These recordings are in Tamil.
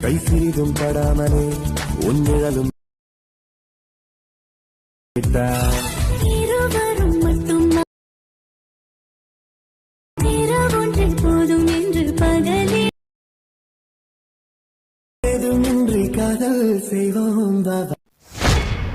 கை சிறிதும் படாமலே உன் நிழலும் விட்டார். காதல் செய்வோம்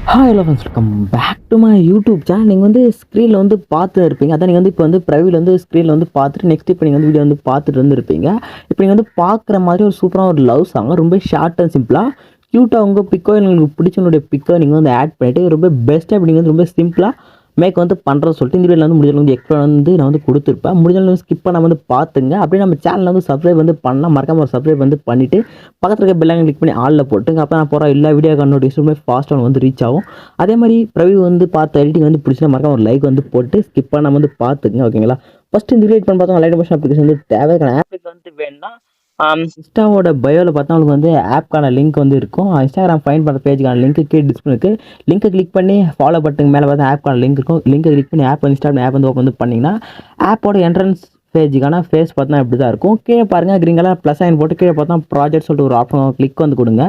hi hello friends welcome back to my YouTube channel நீங்கள் வந்து ஸ்க்ரீனில் வந்து பார்த்து இருப்பீங்க. அதான் நீங்கள் வந்து இப்போ வந்து ப்ரைவில் வந்து ஸ்க்ரீனில் வந்து பார்த்துட்டு நெக்ஸ்ட் இப்போ நீங்கள் வந்து வீடியோ வந்து பார்த்துட்டு வந்துருப்பீங்க இப்போ நீங்கள் வந்து பார்க்குற மாதிரி ஒரு சூப்பரான ஒரு லவ் சாங் ரொம்ப ஷார்ட் அண்ட் சிம்பிளாக க்யூட்டாக உங்கள் பிக்கோ உங்களுக்கு பிடிச்சவங்களுடைய பிக்கோ நீங்கள் வந்து ஆட் பண்ணிவிட்டு ரொம்ப பெஸ்ட்டாக இப்போ நீங்கள் வந்து ரொம்ப சிம்பிளாக மேக் வந்து பண்ணுறது சொல்லிட்டு இந்த வீடியோவில் வந்து முடிஞ்ச வந்து எக்ஸ்ட்ரா வந்து நான் வந்து கொடுத்துருப்பேன். முடிஞ்ச அளவு ஸ்கிப் பண்ணாமல் வந்து பார்த்துங்க. அப்படியே நம்ம சேனலில் வந்து சப்ஸ்கிரைப் வந்து பண்ணால் மறக்காமல் ஒரு சப்ஸ்கிரைப் வந்து பண்ணிவிட்டு பக்கத்தில் இருக்க பெல்லைங்க கிளிக் பண்ணி ஆளில் போட்டுங்க. அப்போ நான் போகிற எல்லா வீடியோ நோட்டிஃபிகேஷனுமே ஃபாஸ்ட்டாக வந்து ரீச் ஆகும். அதே மாதிரி பிரவி வந்து பார்த்த எடிட்டிங் வந்து பிடிச்சினா மறக்காம ஒரு லைக் வந்து போட்டு ஸ்கிப் பண்ணாமல் வந்து பார்த்துங்க ஓகேங்களா ஃபஸ்ட்டு இந்த வீடியோ பண்ணி பார்த்தோம் லைட் மோஷன் அப்ளிகேஷன் வந்து தேவைக்கான ஆப் வந்து வேணும்னா இன்ஸ்டாவோட பயோவில் பார்த்தா உங்களுக்கு வந்து ஆப்க்கான லிங்க் வந்து இருக்கும். இன்ஸ்டாகிராம் ஃபைன் பண்ணுற பேஜுக்கான லிங்க் கீழே டிஸ்பிளே இருக்குது லிங்க்கை கிளிக் பண்ணி ஃபாலோ பட்டுங்க மேலே பார்த்தா ஆப்க்கான லிங்க் இருக்கும். லிங்க்கை கிளிக் பண்ணி ஆப் இன்ஸ்டால் ஆப் வந்து ஓப்பன் வந்து பண்ணிங்கன்னா ஆப்போட என்ட்ரன்ஸ் பேஜுக்கான ஃபேஸ் பார்த்தா இப்படி தான் இருக்கும். கீழே பாருங்கள் க்ரீன் கலர் ப்ளஸ் சைன் போட்டு கீழே பார்த்தா ப்ராஜெக்ட் சொல்லிட்டு ஒரு ஆப்ஷன் கிளிக் வந்து கொடுங்க.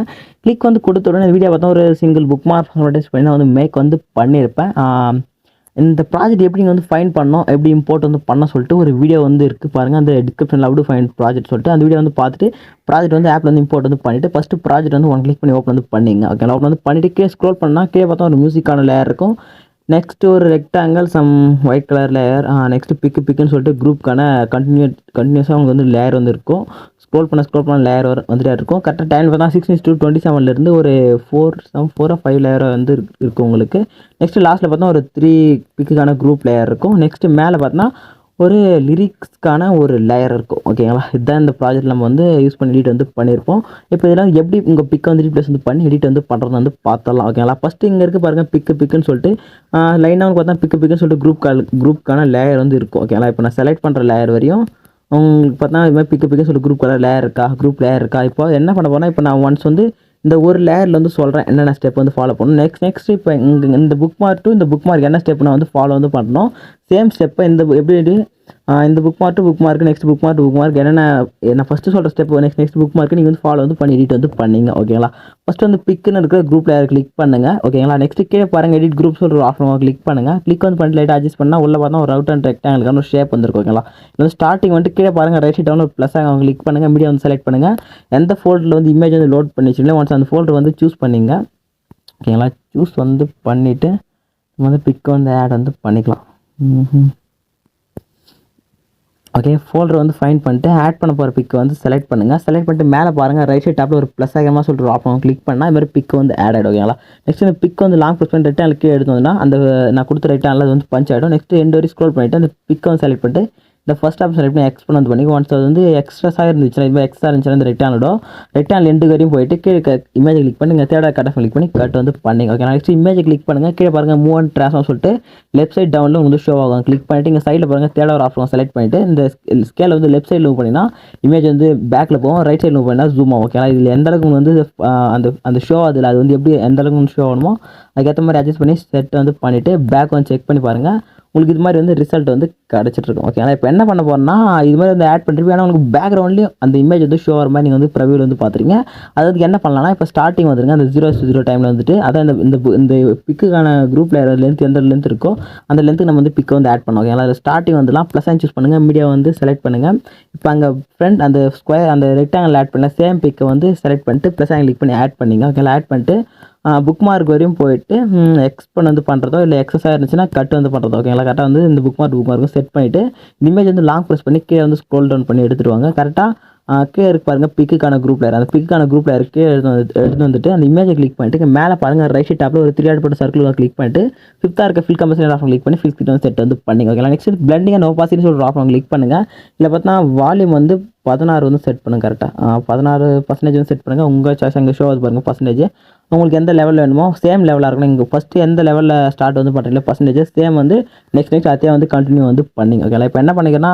கிளிக் வந்து கொடுத்த உடனே வீடியோ பார்த்தா ஒரு சிங்கிள் புக் மார்க் பண்ணி நான் வந்து மேக் வந்து பண்ணியிருப்பேன். இந்த ப்ராஜெக்ட் எப்படி நீங்கள் வந்து ஃபைன் பண்ணோம் எப்படி இம்போர்ட் வந்து பண்ண சொல்லிட்டு ஒரு வீடியோ வந்து இருக்குது பாருங்கள் அந்த டிஸ்கிரிப்ஷனில் அப்படி ஃபைன் ப்ராஜெக்ட் சொல்லிட்டு அந்த வீடியோ வந்து பார்த்துட்டு ப்ராஜெக்ட் வந்து ஆப்பில் வந்து இம்போர்ட் வந்து பண்ணிவிட்டு ஃபஸ்ட்டு ப்ராஜெக்ட் வந்து ஒன் கிளிக் பண்ணி ஓப்பன் வந்து பண்ணிங்க. ஓகே ஓப்பன் வந்து பண்ணிவிட்டு கீழே ஸ்க்ரோல் பண்ணால் கீழே பார்த்தா ஒரு மியூசிக்கான லேயர் இருக்கும். நெக்ஸ்ட்டு ஒரு rectangle some white colour layer next pic பிக்குன்னு சொல்லிட்டு குரூப்க்கான கண்டினியூ கண்டினியூஸாக உங்களுக்கு வந்து லேயர் வந்து இருக்கும். ஸ்க்ரோல் பண்ண ஸ்க்ரோல் பண்ண லேயர் வர வந்துட்டே இருக்கும். கரெக்டாக டைம் பார்த்தா சிக்ஸ் டூ டுவெண்ட்டி செவன்லேருந்து ஒரு four seven four five layer வந்து இருக்கும் உங்களுக்கு. நெக்ஸ்ட் லாஸ்ட்டில் பார்த்தா ஒரு த்ரீ பிக்குக்கான குரூப் லேயர் இருக்கும். நெக்ஸ்ட் மேலே பார்த்தா ஒரு லிரிக்ஸ்க்கான ஒரு லேயர் இருக்கும். ஓகேங்களா இதுதான் இந்த ப்ராஜெக்ட் நம்ம வந்து யூஸ் பண்ணி எடிட் வந்து பண்ணியிருப்போம் இப்போ இதெல்லாம் எப்படி உங்கள் பிக்கை வந்து ரீப்ளேஸ் வந்து பண்ணி எடிட் வந்து பண்ணுறது வந்து பார்த்தலாம் ஓகேங்களா ஃபஸ்ட்டு இங்கே இருக்குது பாருங்கள் பிக்கு பிக்குன்னு சொல்லிட்டு லைனாக பார்த்தா பிக்கு பிக்குன்னு சொல்லிட்டு குரூப் கால் குரூப்க்கான லேயர் வந்து இருக்கும். ஓகேங்களா இப்போ நான் செலக்ட் பண்ணுற லேயர் வரையும் உங்களுக்கு பார்த்தா இது மாதிரி பிக்க பிக்க சொல்லி குரூப் கலர் லேயர் இருக்கா? குரூப் லேயர் இருக்கா? இப்போ என்ன பண்ண போனால் இப்போ நான் ஒன்ஸ் வந்து இந்த ஒரு லேயரில் வந்து சொல்கிறேன் என்னென்ன ஸ்டெப் வந்து ஃபாலோ பண்ணணும்? நெக்ஸ்ட் நெக்ஸ்ட் இப்போ இங்கே இந்த புக் மார்க் டு இந்த புக் மார்க் என்ன ஸ்டெப் நான் வந்து ஃபாலோ வந்து பண்ணணும்? சேம் ஸ்டெப்பை இந்த எப்படி இந்த bookmark bookmark next bookmark bookmark என்னென்ன நான் ஃபஸ்ட்டு சொல்கிற step next next bookmark நீங்கள் வந்து ஃபாலோ வந்து பண்ணி எடிட் வந்து பண்ணிங்க ஓகேங்களா ஃபஸ்ட்டு வந்து பிக்குன்னு இருக்கிற குரூப் லேயர் கிளிக் பண்ணுங்கள் ஓகேங்களா நெக்ஸ்ட் கீழே பாருங்கள் எடிட் குரூப் சொல்கிற ஆஃபர் கிளிக் பண்ணுங்க. கிளிக் வந்து பண்ணி லைட்டாக அட்ஜஸ்ட் பண்ணால் உள்ள பார்த்தா ஒரு ரவுட் அண்ட் ரெக்டாங்கிளுக்கான ஒரு ஷேப் வந்துருக்கும் ஓகேங்களா இல்லை ஸ்டார்டிங் வந்துட்டு கீழே பாருங்கள் ரைட் சைட் டவுன் ஒரு ப்ளஸ் ஆகும் கிளிக் பண்ணுங்கள் மீடியா வந்து செலக்ட் பண்ணுங்கள் எந்த ஃபோல்டரில் வந்து இமேஜ் வந்து லோட் பண்ணி வச்சுருந்தேன் ஒன்ஸ் அந்த ஃபோல்டர் வந்து சூஸ் பண்ணிங்க ஓகேங்களா சூஸ் வந்து பண்ணிவிட்டு நம்ம வந்து பிக் வந்து ஆட் வந்து பண்ணிக்கலாம். ம் ஓகே ஃபோல்டர் வந்து ஃபைன் பண்ணிட்டு ஆட் பண்ண போகிற பிக்கை வந்து செலக்ட் பண்ணுங்கள் செலக்ட் பண்ணிட்டு மேலே பாருங்கள் ரைட் சைட் டாப்பில் ஒரு ப்ளஸ் ஆகமாக சொல்லிட்டு ஆப்ஷன் கிளிக் பண்ணால் இது மாதிரி பிக்கு வந்து ஆட் ஆகிடும் ஓகேங்களா நெக்ஸ்ட் இந்த பிக் வந்து லாங் ப்ரெஸ் பண்ணி ரிட்டன் கீழே எடுத்து வந்தோம்னா அந்த நான் கொடுத்த ரைட்டாக அது வந்து பஞ்ச் ஆகிடும் நெக்ஸ்ட் எண்டு வரைக்கும் ஸ்க்ரோல் பண்ணிவிட்டு அந்த பிக்கை வந்து செலக்ட் பண்ணிட்டு இந்த ஃபஸ்ட் ஆப்ஷன் எப்படி பண்ணி எக்ஸ்பெண்ட் பண்ணி ஒன்ஸ் அது வந்து எக்ஸ்ட்ராஸாக இருந்துச்சுன்னா இது மாதிரி எக்ஸ்ட்ரா இருந்துச்சுன்னா இந்த ரெக்டானோட ரெக்டான் ரெண்டு எண்டு வரையும் போயிட்டு கீழே இமேஜ் கிளிக் பண்ணி இங்கே தேர்ட் கட் கிளிக் பண்ணி கட் வந்து பண்ணிங்க. ஓகே நெக்ஸ்ட் இமேஜ் கிளிக் பண்ணுங்கள் கீழே பாருங்கள் மூவ் அண்ட் ட்ரான்ஸ்ஃபார்ம் சொல்லிட்டு லெஃப்ட் சைட் டவுனில் வந்து ஷோ ஆகும். கிளிக் பண்ணிட்டு இங்கே சைடில் பாருங்கள் தேர்ட் ஒரு ஆப்ஷன் செலக்ட் பண்ணிட்டு இந்த ஸ்கேல் வந்து லெஃப்ட் சைடில் மூவ் பண்ணினா இமேஜ் வந்து பேக்கில் போகும். ரைட் சைடில் மூவ் பண்ணினா ஜூம் ஆகும். ஓகேங்களா இதில் எந்த அளவுக்கு வந்து அந்த அந்த ஷோ அதில் அது வந்து எப்படி எந்த அளவுக்கு ஷோ ஆகணுமோ அதுக்கேற்ற மாதிரி அட்ஜஸ்ட் பண்ணி செட் வந்து பண்ணிவிட்டு பேக் வந்து செக் பண்ணி பாருங்கள் உங்களுக்கு இது மாதிரி வந்து ரிசல்ட் வந்து கிடச்சிட்டு இருக்கும் ஓகே இப்போ என்ன பண்ண போறேன்னா இது மாதிரி வந்து ஆட் பண்ணிருப்பீங்க ஆனால் உங்களுக்கு பேக்ரவுண்ட்லேயும் அந்த இமேஜ் வந்து ஷோ வர மாதிரி நீங்கள் வந்து ப்ரவியூவில் வந்து பார்த்துருங்க அதுக்கு என்ன பண்ணலாம்னா இப்போ ஸ்டார்டிங் வந்துருங்க அந்த ஜீரோ ஜீரோ டைமில் வந்துட்டு அதான் இந்த இந்த இந்த பிக்குக்கான குரூப் லேயர் லென்த் எந்த லென்த் இருக்கோ அந்த லென்த்துக்கு நம்ம வந்து பிக்கை வந்து ஆட் பண்ணோம். ஓகே அதில் ஸ்டார்டிங் வந்துலாம் ப்ளஸ் அண்ட் சூஸ் பண்ணுங்கள் மீடியா வந்து செலக்ட் பண்ணுங்கள் இப்போ அங்கே ஃப்ரண்ட் அந்த ஸ்கொயர் அந்த ரெக்டாங்கிள் ஆட் பண்ண சேம் பிக்கை வந்து செலக்ட் பண்ணிட்டு ப்ளஸ் ஆங்கிள் கிளிக் பண்ணி ஆட் பண்ணிங்க. ஓகே ஆட் பண்ணிட்டு புக் மார்க் வரையும் போயிட்டு எக்ஸ்பெண்ட் வந்து பண்ணுறதோ இல்லை எக்ஸஸாக இருந்துச்சுன்னா கட் வந்து பண்ணுறதோ ஓகேங்களா கரெக்டாக வந்து இந்த புக் மார்க் புக் மார்க்கும் செட் பண்ணிவிட்டு இமேஜ் வந்து லாங் ப்ரெஸ் பண்ணி கீழே வந்து ஸ்க்ரோல் டவுன் பண்ணி எடுத்துருவாங்க கரெக்டாக கீழே இருக்கு பாருங்க பிக்குக்கான குரூப் லேயர் அந்த பிக்குக்கான குரூப் லேயருக்கு எடுத்து வந்து எடுத்து வந்துட்டு அந்த இமேஜை கிளிக் பண்ணிட்டு மேலே பாருங்க ரைட் சைட் டாப்பில் ஒரு த்ரீ ஆட் போட்டு சர்க்கிள் கிளிக் பண்ணிட்டு ஃபிஃப்த்தாக இருக்க ஃபில் கம்பெனி ஆஃப் கிளிக் பண்ணி ஃபிஃப்த் வந்து செட் வந்து பண்ணிங்க. Okay next blending and opacity சொல்கிற ஆஃப் கிளிக் பண்ணுங்கள் இல்லை பார்த்தா வால்யூம் வந்து பதினாறு வந்து செட் பண்ணுங்கள் கரெக்டாக பதினாறு பர்சன்டேஜ் வந்து செட் பண்ணுங்கள் உங்கள் சாய்ஸ் அங்கே ஷோ ஆகுது பாருங்க பர்சன்டேஜ் உங்களுக்கு எந்த லெவலில் வேணுமோ சேம் லெவலாக இருக்கணும். இங்கே ஃபஸ்ட்டு எந்த லெவலில் ஸ்டார்ட் வந்து பண்ணுறீங்களோ பர்சன்டேஜ் சேம் வந்து நெக்ஸ்ட் நெக்ஸ்ட் அதே வந்து கண்டினியூ வந்து பண்ணிங்க. ஓகேங்களா இப்போ என்ன பண்ணிக்கிறேன்னா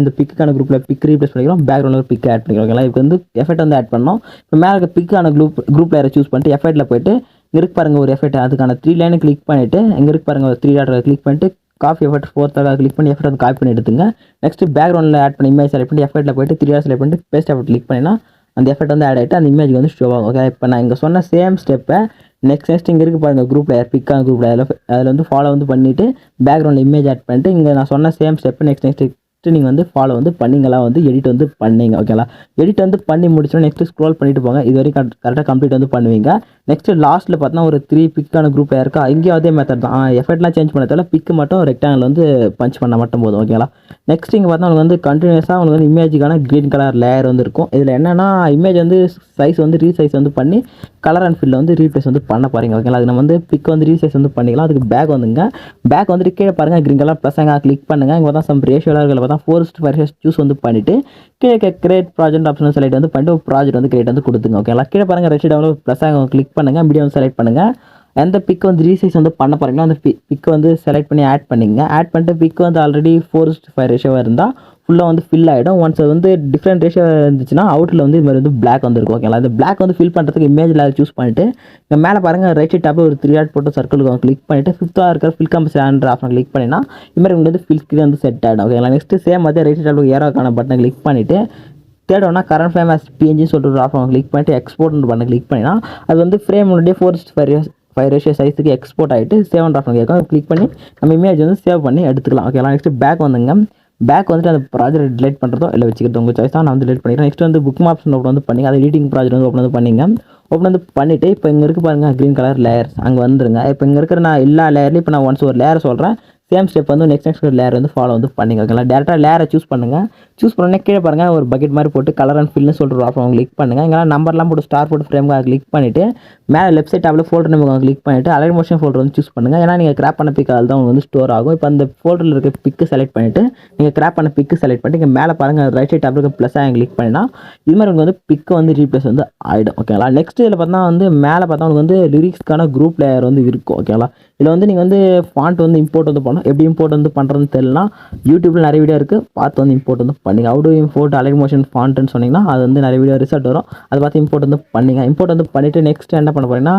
இந்த பிக்குக்கான குரூப்பில் பிக் ரீப்ளேஸ் பண்ணிக்கிறோம். பேக்ரவுண்டில் பிக் பிக் ஆட் பண்ணிக்கலாம் ஓகேங்களா இப்போ வந்து எஃபெக்ட் வந்து ஆட் பண்ணோம் இப்போ மேலே இருக்க பிக்கான குரூப் குரூப் லேயரை சூஸ் பண்ணிட்டு எஃபெக்ட்டில் போயிட்டு இருக்கு பாருங்கள் ஒரு எஃபெக்ட் அதுக்கான த்ரீ லைனை கிளிக் பண்ணிவிட்டு இங்கே இருக்கு பாருங்கள் ஒரு த்ரீ டாட்டரை கிளிக் பண்ணிட்டு காஃபி எஃபெக்ட் ஃபோர்த்தாக கிளிக் பண்ணி எஃபெக்ட் வந்து காப்பி பண்ணி எடுத்துங்க. நெக்ஸ்ட் பேக்ரவுண்டில் ஆட் பண்ணி இமேஜ் செலக்ட் பண்ணி எஃபெக்ட்டில் போயிட்டு த்ரீ டாட் செலக்ட் பண்ணிட்டு பேஸ்ட் எஃபெக்ட் கிளிக் பண்ணினா அந்த எஃபெக்ட் வந்து ஆட் ஆகிட்டு அந்த இமேஜ் வந்து ஷோ ஆகும் ஓகே இப்போ நான் இங்கே சொன்ன சேம் ஸ்டெப்பை நெக்ஸ்ட் நெக்ஸ்ட் இங்கே இருக்கு பாருங்க குரூப் லேயர் பிக்கான குரூப் அதில் அதில் வந்து ஃபாலோ வந்து பண்ணிவிட்டு பேக்ரவுண்டில் இமேஜ் ஆட் பண்ணிட்டு இங்கே நான் சொன்ன சேம் ஸ்டெப்பை நெக்ஸ்ட் நெக்ஸ்ட் நீங்கள் வந்து ஃபாலோ வந்து பண்ணிங்களா வந்து எடிட் வந்து பண்ணீங்க ஓகேங்களா எடிட் வந்து பண்ணி முடிச்சோம் நெக்ஸ்ட் ஸ்க்ரோல் பண்ணிட்டு போங்க. இது வரைக்கும் கரெக்டாக கம்ப்ளீட் வந்து பண்ணுவீங்க. நெக்ஸ்ட் லாஸ்ட்டில் பார்த்தீங்கன்னா ஒரு த்ரீ பிக்கான குரூப் இருக்கா? இங்கேயும் அதே மெத்தட் தான். எஃபெக்ட்லாம் சேஞ்ச் பண்ணதால பிக்கு மட்டும் ரெக்டாங்கில் வந்து பஞ்ச் பண்ண மட்டும் போதும் ஓகேங்களா நெக்ஸ்ட் இங்கே பார்த்தா உங்களுக்கு வந்து கண்டினியூஸாக உங்களுக்கு வந்து இமேஜுக்கான க்ரீன் கலர் லேயர் வந்து இருக்கும். இதில் என்னென்னா இமேஜ் வந்து சைஸ் வந்து ரீசைஸ் வந்து பண்ணி கலர் அண்ட் ஃபீல்டில் வந்து ரீப்ளேஸ் வந்து பண்ண பாருங்க ஓகேங்களா அது நம்ம வந்து பிக் வந்து ரீசைஸ் வந்து பண்ணிக்கலாம். அதுக்கு பேக் வந்துங்க. பேக் வந்துட்டு கீழே பாருங்கள் க்ரீன் கலர் ப்ளஸ் அங்கே கிளிக் பண்ணுங்கள் இங்கே பார்த்தா சம் ரேஷியோவில் இருக்கிற தான் ஃபோர்ஸ்ட் ஃபைவ் சூஸ் வந்து பண்ணிவிட்டு கீழே கிரியேட் ப்ராஜெக்ட் ஆப்ஷன் செலக்ட் வந்து பண்ணிட்டு ஒரு ப்ராஜெக்ட் வந்து கிரியேட் வந்து கொடுத்துங்க ஓகேங்களா கீழே பாருங்கள் ரெஸ்ட் டவுன்லோட் ப்ளஸ் அங்கே கிளிக் பண்ணுங்கள் மீடியம் செலக்ட் பண்ணுங்கள் எந்த பிக் வந்து ரீசைஸ் வந்து பண்ண போகிறீங்களோ அந்த பிக் வந்து செலக்ட் பண்ணி ஆட் பண்ணிங்க ஆட் பண்ணிட்டு பிக் வந்து ஆல்ரெடி ஃபோர் ஃபைவ் ரேஷியோவாக இருந்தால் ஃபுல்லாக வந்து ஃபில் ஆகிடும் ஒன்ஸ் அது வந்து டிஃப்ரெண்ட் ரேஷியோ இருந்துச்சுன்னா அவுட்டில் வந்து இது மாதிரி வந்து பிளாக் வந்துருக்கும் ஓகேங்களா அந்த பிளாக் வந்து ஃபில் பண்ணுறதுக்கு இமேஜ் லேயர் சூஸ் பண்ணிட்டு இங்கே மேலே பாருங்கள் ரைட் சைட் டாப்பில் ஒரு த்ரீ ஆட் போட்டு சர்க்கிளுக்கு கிளிக் பண்ணிட்டு ஃபிஃப்த்தாக இருக்கிற fill compass and option click பண்ணினா இது மாதிரி உங்களுக்கு வந்து ஃபில் ஸ்க்ரீன் வந்து செட் ஆகிடும் ஓகேங்களா நெக்ஸ்ட்டு சேம் அதே ரைட் சைட் டாப்பில் ஏரோக்கான பட்டனை கிளிக் பண்ணிவிட்டு தேடோன்னா கரண்ட் ஃப்ரேம் ஆஸ் பிஎன்ஜின்னு சொல்லிட்டு ஒரு ஆஃப் கிளிக் பண்ணிட்டு எக்ஸ்போர்ட் பண்ண கிளிக் பண்ணினா அது வந்து ஃப்ரேம் முன்னாடியே ஃபோர் ஃபைவ் ஃபைவ் ரேஷியோ சைஸுக்கு எக்ஸ்போர்ட் ஆகிட்டு சேவ் ஆப்ஷன் கேட்கும். கிளிக் பண்ணி நம்ம இமேஜ் வந்து சேவ் பண்ணி எடுத்துக்கலாம். ஓகேலாம் நெக்ஸ்ட் பேக் வந்துங்க. பேக் வந்துட்டு அந்த ப்ராஜெக்ட் டிலேட் பண்ணுறதோ இல்லை வச்சுக்கிறது உங்கள் சாய்ஸ் தான் நான் வந்து டிலேட் பண்ணிக்கிறேன். நெக்ஸ்ட் வந்து புக் ஆப்ஷன் ஓப்பன் வந்து பண்ணி அதை எடிட்டிங் ப்ராஜெக்ட் வந்து ஓப்பன் வந்து பண்ணிங்க. ஓப்பன் வந்து பண்ணிவிட்டு இப்போ இங்கே இருக்கு பாருங்கள் க்ரீன் கலர் லேயர்ஸ் அங்கே வந்துருங்க. இப்போ இங்கே இருக்கிற நான் எல்லா லேயர்லையும் இப்போ நான் ஒன்ஸ் ஒரு லேயர் சொல்கிறேன் சேம் ஸ்டெப் வந்து நெக்ஸ்ட் நெக்ஸ்ட் லேயர் வந்து ஃபாலோ வந்து பண்ணிங்க. ஓகேங்களா? டேரெக்டாக லேயரை சூஸ் பண்ணுங்கள் சூஸ் பண்ணோன்னே கீழே பாருங்கள் ஒரு பக்கெட் மாதிரி போட்டு கலர் அண்ட் ஃபில்னு சொல்லிட்டு ஆப்ஷன் கிளிக் பண்ணுங்கள் இங்கெல்லாம் நம்பர்லாம் போட்டு ஸ்டார் போட்டு ஃப்ரேம் கிளிக் பண்ணிவிட்டு மேலே லெஃப்ட் சைட் டேபில் ஃபோல்டர் நம்ம கிளிக் பண்ணிவிட்டு அலைட் மோஷன் ஃபோல்டர் வந்து சூஸ் பண்ணுங்கள் ஏன்னா நீங்கள் கிராப் பண்ண பிக் தான் உங்களுக்கு வந்து ஸ்டோர் ஆகும். இப்போ அந்த ஃபோல்டரில் இருக்க பிக்கு செலக்ட் பண்ணிவிட்டு நீங்கள் கிராப் பண்ண பிக்கு செலக்ட் பண்ணிட்டு இங்கே மேலே பாருங்கள் ரைட் சைட் டேபிள் ப்ளஸ் ஆகி கிளிக் பண்ணினா இது மாதிரி உங்களுக்கு வந்து பிக்கு வந்து ரீப்ளேஸ் வந்து ஆகிடும் ஓகேங்களா? நெக்ஸ்ட் இதில் பார்த்தா வந்து மேலே பார்த்தா உங்களுக்கு வந்து லிரிக்ஸ்க்கான குரூப் லேயர் வந்து இருக்கும். ஓகேங்களா? இதில் வந்து நீங்கள் வந்து ஃபாண்ட் வந்து இம்போர்ட் வந்து பண்ணணும். எப்படி இம்போர்ட் வந்து பண்ணுறதுன்னு தெரியலனா யூடியூப்பில் நிறைய வீடியோ இருக்குது பார்த்து வந்து இம்போர்ட் வந்து பண்ணிங்க அவுட் இம்போர்ட் அலைக் மோஷன் ஃபாண்ட்டுன்னு சொன்னிங்கன்னா அது வந்து நிறைய வீடியோ ரிசல்ட் வரும். அதை பார்த்து இம்போர்ட் வந்து பண்ணிங்க இம்போர்ட் வந்து பண்ணிவிட்டு நெக்ஸ்ட் என்ன பண்ண போகிறீங்கன்னா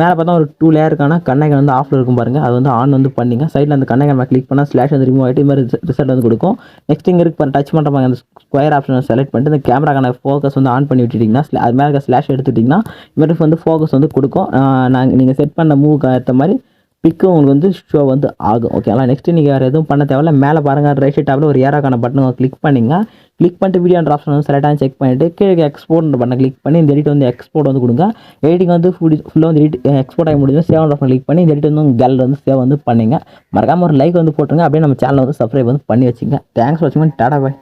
மேலே பார்த்தா ஒரு டூ லேயருக்கான கண்ணகை வந்து ஆஃபில் இருக்கும் பாருங்கள் அது வந்து ஆன் வந்து பண்ணிங்க சைடில் அந்த கண்ணகை நம்ம கிளிக் பண்ணால் ஸ்லாஷ் வந்து ரிமூவ் ஆகிட்டு இது மாதிரி ரிசல்ட் வந்து கொடுக்கும். நெக்ஸ்ட் இங்கே இருக்கு டச் பண்ணுற மாதிரி அந்த ஸ்கொயர் ஆப்ஷனை செலக்ட் பண்ணிட்டு இந்த கேமராக்கான ஃபோக்கஸ் வந்து ஆன் பண்ணி விட்டுட்டிங்கன்னா அது மேலே இருக்க ஸ்லாஷ் எடுத்துட்டிங்கன்னா இது மாதிரி வந்து ஃபோக்கஸ் வந்து கொடுக்கும். நாங்கள் நீங்கள் செட் பண்ண மூவுக்கு ஏற்ற மாதிரி பிக்கு உங்களுக்கு வந்து ஷோ வந்து ஆகும். ஓகேங்களா நெக்ஸ்ட்டு நீங்கள் வேறு எதுவும் பண்ண தேவையில்ல. மேலே பாருங்கள் ரைட் டாப்பில் ஒரு ஏராக்கான பட்டன் கிளிக் பண்ணிங்க கிளிக் பண்ணிட்டு வீடியோ ஆப்ஷன் வந்து செலக்டாக செக் பண்ணிவிட்டு கீழே எக்ஸ்போர்ட் பண்ண கிளிக் பண்ணி இந்த எடிட் வந்து எக்ஸ்போர்ட் வந்து கொடுங்க. எடிட்டிங் வந்து ஃபுல் ஃபுல்லாக வந்து எடிட் எக்ஸ்போர்ட் ஆகி முடிஞ்சு சேவ் ஆப்ஷன் கிளிக் பண்ணி இந்த எடிட் வந்து கேலரி வந்து சேவ் வந்து பண்ணிங்க. மறக்காமல் ஒரு லைக் வந்து போட்டுருங்க. அப்படியே நம்ம சேனல் வந்து சப்ஸ்கிரைப் வந்து பண்ணி வச்சுங்க தேங்க்ஸ் வாட்சிங் டாடா பாய்